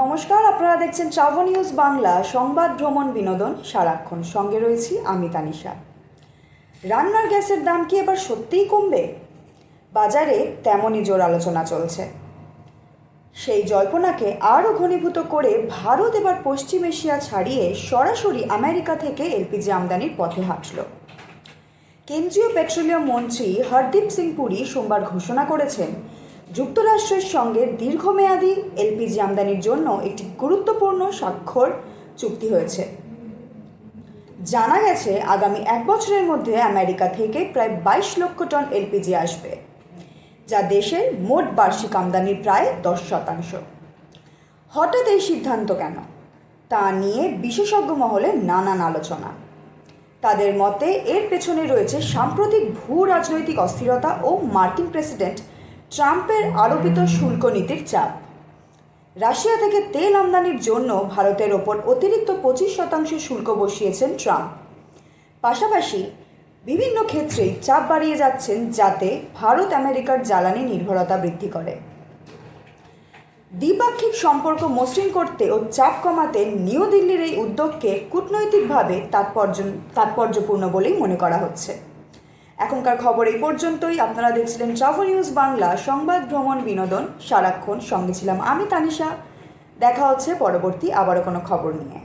নমস্কার, আপনারা দেখছেন ট্রাভেল নিউজ বাংলা, সংবাদ ভ্রমণ বিনোদন, সারাক্ষণ সঙ্গে রয়েছি আমি তানিশা। রান্নার গ্যাসের দাম কি এবার সত্যিই কমবে? বাজারে তেমনই জোর আলোচনা চলছে। সেই জল্পনাকে আরও ঘনীভূত করে ভারত এবার পশ্চিম এশিয়া ছাড়িয়ে সরাসরি আমেরিকা থেকে এলপিজি আমদানির পথে হাঁটল। কেন্দ্রীয় পেট্রোলিয়াম মন্ত্রী হরদীপ সিং পুরী সোমবার ঘোষণা করেছেন যুক্তরাষ্ট্রের সঙ্গে দীর্ঘমেয়াদী এলপিজি আমদানির জন্য একটি গুরুত্বপূর্ণ স্বাক্ষর চুক্তি হয়েছে। জানা গেছে, আগামী এক বছরের মধ্যে আমেরিকা থেকে প্রায় বাইশ লক্ষ টন এলপিজি আসবে, যা দেশের মোট বার্ষিক আমদানির প্রায় দশ শতাংশ। হঠাৎ এই সিদ্ধান্ত কেন? তা নিয়ে বিশেষজ্ঞ মহলে নানান আলোচনা। তাদের মতে, এর পেছনে রয়েছে সাম্প্রতিক ভূ রাজনৈতিক অস্থিরতা ও মার্কিন প্রেসিডেন্ট ট্রাম্পের আরোপিত শুল্ক নীতির চাপ। রাশিয়া থেকে তেল আমদানির জন্য ভারতের ওপর অতিরিক্ত পঁচিশ শতাংশ শুল্ক বসিয়েছেন ট্রাম্প। পাশাপাশি বিভিন্ন ক্ষেত্রেই চাপ বাড়িয়ে যাচ্ছেন যাতে ভারত আমেরিকার জ্বালানি নির্ভরতা বৃদ্ধি করে। দ্বিপাক্ষিক সম্পর্ক মসৃণ করতে ও চাপ কমাতে নিউ দিল্লির এই উদ্যোগকে কূটনৈতিকভাবে তাৎপর্য তাৎপর্যপূর্ণ বলেই মনে করা হচ্ছে। এখনকার খবর এই পর্যন্তই। আপনারা দেখছিলেন ট্রাভেল নিউজ বাংলা, সংবাদ ভ্রমণ বিনোদন। সারাক্ষণ সঙ্গে ছিলাম আমি, তানিশা। দেখা হচ্ছে পরবর্তী আবারও কোনো খবর নিয়ে।